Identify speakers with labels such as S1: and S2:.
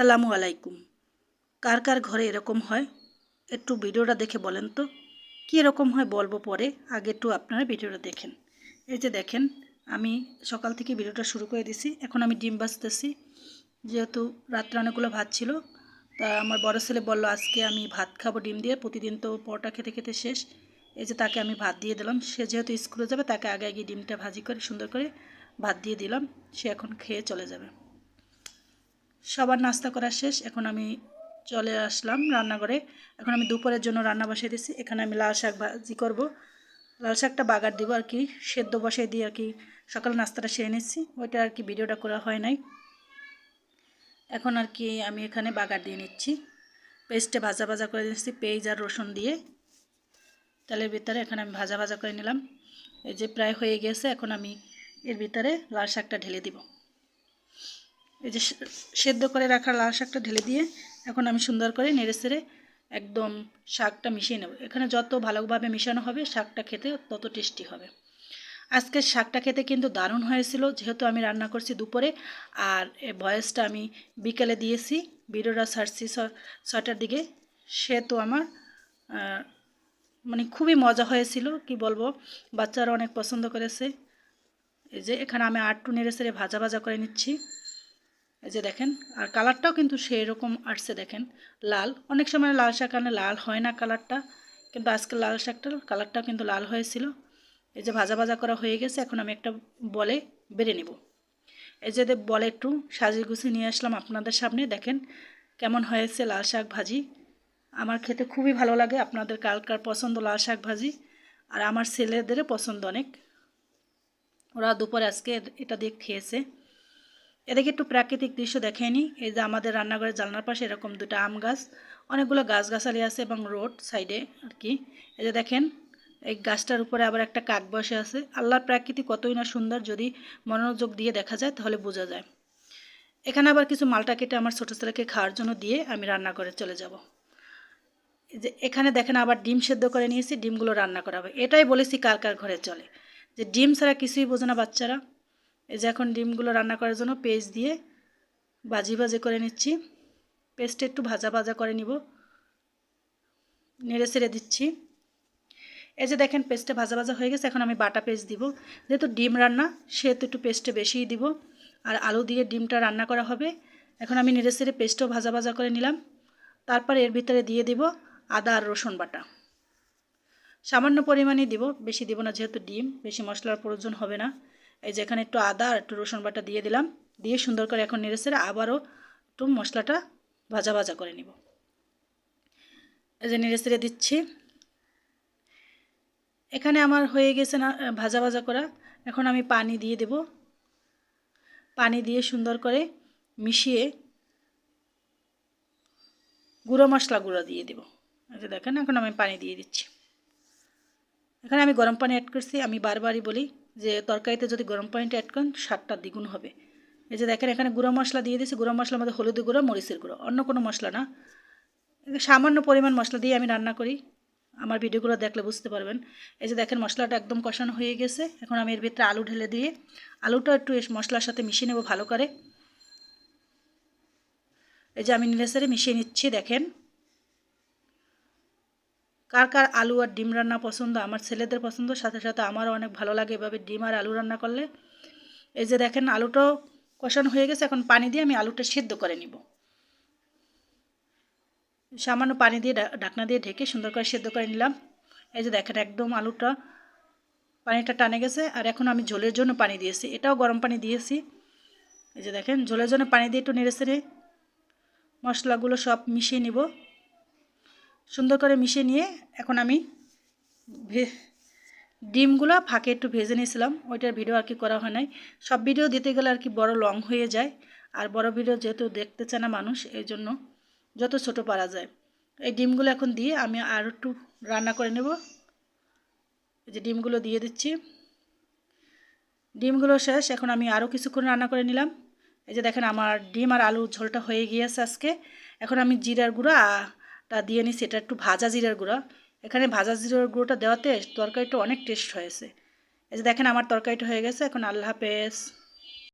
S1: আসসালামু আলাইকুম। কার কার ঘরে এরকম হয়? একটু ভিডিওটা দেখে বলেন তো। কী এরকম হয় বলব পরে, আগে একটু আপনারা ভিডিওটা দেখেন। এই যে দেখেন, আমি সকাল থেকে ভিডিওটা শুরু করে দিছি। এখন আমি ডিম বাজতেছি যেহেতু রাত্রে অনেকগুলো ভাত ছিল, তা আমার বড় ছেলে বলল, আজকে আমি ভাত খাব ডিম দিয়ে, প্রতিদিন তো পরোটা খেতে খেতে শেষ। এই যে তাকে আমি ভাত দিয়ে দিলাম। সে যেহেতু স্কুলে যাবে, তাকে আগে আগে ডিমটা ভাজি করে, সুন্দর করে ভাত দিয়ে দিলাম। সে এখন খেয়ে চলে যাবে। সবার নাস্তা করা শেষ, এখন আমি চলে আসলাম রান্নাঘরে। এখন আমি দুপুরের জন্য রান্না বসিয়ে দিয়েছি এখানে আমি লাল শাক ভাজি করব। লাল শাকটা বাগার দিব আর কি, সেদ্ধ বসিয়ে দিয়ে আর কি সকাল নাস্তাটা সেরে নিচ্ছি। ওইটা আর কি ভিডিওটা করা হয় নাই। এখন আর কি আমি এখানে বাগার দিয়ে নিচ্ছি। পেস্টে ভাজা ভাজা করে দিচ্ছি পেঁয়াজ আর রসুন দিয়ে। তেলের ভিতরে এখানে আমি ভাজা ভাজা করে নিলাম। এই যে প্রায় হয়ে গেছে, এখন আমি এর ভিতরে লাল শাকটা ঢেলে দিব। এই যে সেদ্ধ করে রাখা লাল শাকটা ঢেলে দিয়ে এখন আমি সুন্দর করে নেড়ে সেড়ে একদম শাকটা মিশিয়ে নেব। এখানে যত ভালোভাবে মিশানো হবে শাকটা খেতে তত টেস্টি হবে। আজকের শাকটা খেতে কিন্তু দারুণ হয়েছিল, যেহেতু আমি রান্না করছি দুপুরে আর এ ভয়েসটা আমি বিকেলে দিয়েছি ভিডিওটা ছাড়ছি ছটার দিকে। সে তো আমার মানে খুবই মজা হয়েছিল, কি বলব, বাচ্চারা অনেক পছন্দ করেছে। এই যে এখানে আমি আটটু নেড়ে সেড়ে ভাজা ভাজা করে নিচ্ছি। এই যে দেখেন, আর কালারটাও কিন্তু সেই রকম আসছে দেখেন, লাল। অনেক সময় লাল শাক আনে, লাল হয় না কালারটা, কিন্তু আজকে লাল শাকটার কালারটাও কিন্তু লাল হয়েছিল। এই যে ভাজা ভাজা করা হয়ে গেছে, এখন আমি একটা বলে বেড়ে নেব। এই যে বলে একটু সাজিয়ে গুছিয়ে নিয়ে আসলাম আপনাদের সামনে, দেখেন কেমন হয়েছে লাল শাক ভাজি। আমার খেতে খুবই ভালো লাগে, আপনাদের কার কার পছন্দ লাল শাক ভাজি, আর আমার ছেলেদেরও পছন্দ অনেক। ওরা দুপুরে আজকে এটা দিয়ে খেয়েছে। এদিকে একটু প্রাকৃতিক দৃশ্য দেখেনি এই যে আমাদের রান্নাঘরের জানলার পাশে এরকম দুটো আম গাছ, অনেকগুলো গাছগাছালি আছে এবং রোড সাইডে আর কি। এই যে দেখেন, এই গাছটার উপরে আবার একটা কাক বসে আছে। আল্লাহর প্রাকৃতি কতই না সুন্দর যদি মনোযোগ দিয়ে দেখা যায় তাহলে বোঝা যায়। এখানে আবার কিছু মালটা কেটে আমার ছোটো ছেলেকে খাওয়ার জন্য দিয়ে আমি রান্না করে চলে যাব। যে এখানে দেখেন আবার ডিম সেদ্ধ করে নিয়েছি, ডিমগুলো রান্না করা হবে এটাই বলেছি কার কার ঘরে চলে। যে ডিম ছাড়া কিছুই বোঝে না বাচ্চারা। এই যে এখন ডিমগুলো রান্না করার জন্য পেস্ট দিয়ে ভাজি ভাজি করে নিচ্ছি। পেস্টটা একটু ভাজা ভাজা করে নিব। নেড়ে ছেড়ে দিচ্ছি। এই যে দেখেন পেস্টটা ভাজা ভাজা হয়ে গেছে, এখন আমি বাটা পেস্ট দিব। যেহেতু ডিম রান্না, সেহেতু একটু পেস্টে বেশিই দিব। আর আলু দিয়ে ডিমটা রান্না করা হবে। এখন আমি নেড়ে ছেড়ে পেস্টও ভাজা ভাজা করে নিলাম। তারপর এর ভিতরে দিয়ে দিব আদা আর রসুন বাটা। সামান্য পরিমাণে দিব, বেশি দিব না, যেহেতু ডিম, বেশি মশলার প্রয়োজন হবে না। এই যে এখানে একটু আদা একটু রসুন বাটা দিয়ে দিলাম। দিয়ে সুন্দর করে এখন নেড়ে সেড়ে আবারও একটু মশলাটা ভাজা ভাজা করে নিব। এই যে নেড়ে সেড়ে দিচ্ছি। এখানে আমার হয়ে গেছে না, ভাজা ভাজা করা। এখন আমি পানি দিয়ে দেব। পানি দিয়ে সুন্দর করে মিশিয়ে গুঁড়ো মশলা গুঁড়ো দিয়ে দেব। যে দেখেন, এখন আমি পানি দিয়ে দিচ্ছি। এখানে আমি গরম পানি অ্যাড করছি। আমি বারবারই বলি যে তরকারিতে যদি গরম পানিটা অ্যাড করেন, স্বাদটা দ্বিগুণ হবে। এই যে দেখেন, এখানে গুঁড়ো মশলা দিয়ে দিয়েছি। গুঁড়ো মশলার মধ্যে হলুদ গুঁড়ো, মরিচের গুঁড়ো, অন্য কোনো মশলা না। সামান্য পরিমাণ মশলা দিয়ে আমি রান্না করি। আমার ভিডিওগুলো দেখলে বুঝতে পারবেন। এই যে দেখেন, মশলাটা একদম কষানো হয়ে গেছে। এখন আমি এর ভিতরে আলু ঢেলে দিয়ে আলুটা একটু মশলার সাথে মিশিয়ে নেব ভালো করে। এই যে আমি নিলেসারে মিশিয়ে নিচ্ছি, দেখেন। কার কার আলু আর ডিম রান্না পছন্দ, আমার ছেলেদের পছন্দ, সাথে সাথে আমারও অনেক ভালো লাগে এভাবে ডিম আর আলু রান্না করলে। এই যে দেখেন, আলুটাও কষানো হয়ে গেছে, এখন পানি দিয়ে আমি আলুটা সিদ্ধ করে নিব। সামান্য পানি দিয়ে ঢাকনা দিয়ে ঢেকে সুন্দর করে সিদ্ধ করে নিলাম। এই যে দেখেন, একদম আলুটা পানিটা টানে গেছে, আর এখন আমি ঝোলের জন্য পানি দিয়েছি। এটাও গরম পানি দিয়েছি। এই যে দেখেন, ঝোলের জন্য পানি দিয়ে একটু নেড়ে সেড়ে মশলাগুলো সব মিশিয়ে নিব। সুন্দর করে মিশিয়ে নিয়ে এখন আমি ডিমগুলো ফাঁকে একটু ভেজে নিয়েছিলাম। ওইটার ভিডিও আর কি করা হয় নাই। সব ভিডিও দিতে গেলে আর কি বড় লং হয়ে যায়। আর বড় ভিডিও যেহেতু দেখতে চায় না মানুষ, এই জন্য যত ছোট পারা যায়। এই ডিমগুলো এখন দিয়ে আমি আর একটু রান্না করে নেব। এই যে ডিমগুলো দিয়ে দিচ্ছি। ডিমগুলো শেষ। এখন আমি আরও কিছুক্ষণ রান্না করে নিলাম। এই যে দেখেন আমার ডিম আর আলু ঝোলটা হয়ে গিয়েছে আজকে। এখন আমি জিরার গুঁড়া তা দিয়ে নিছি, এটা একটু ভাজা জিরার গুঁড়া। এখানে ভাজা জিরার গুঁড়োটা দেওয়াতে তরকারিটা অনেক টেস্ট হয়েছে। এই যে দেখেন, আমার তরকারিটা হয়ে গেছে। এখন আল্লাহ হাফেজ।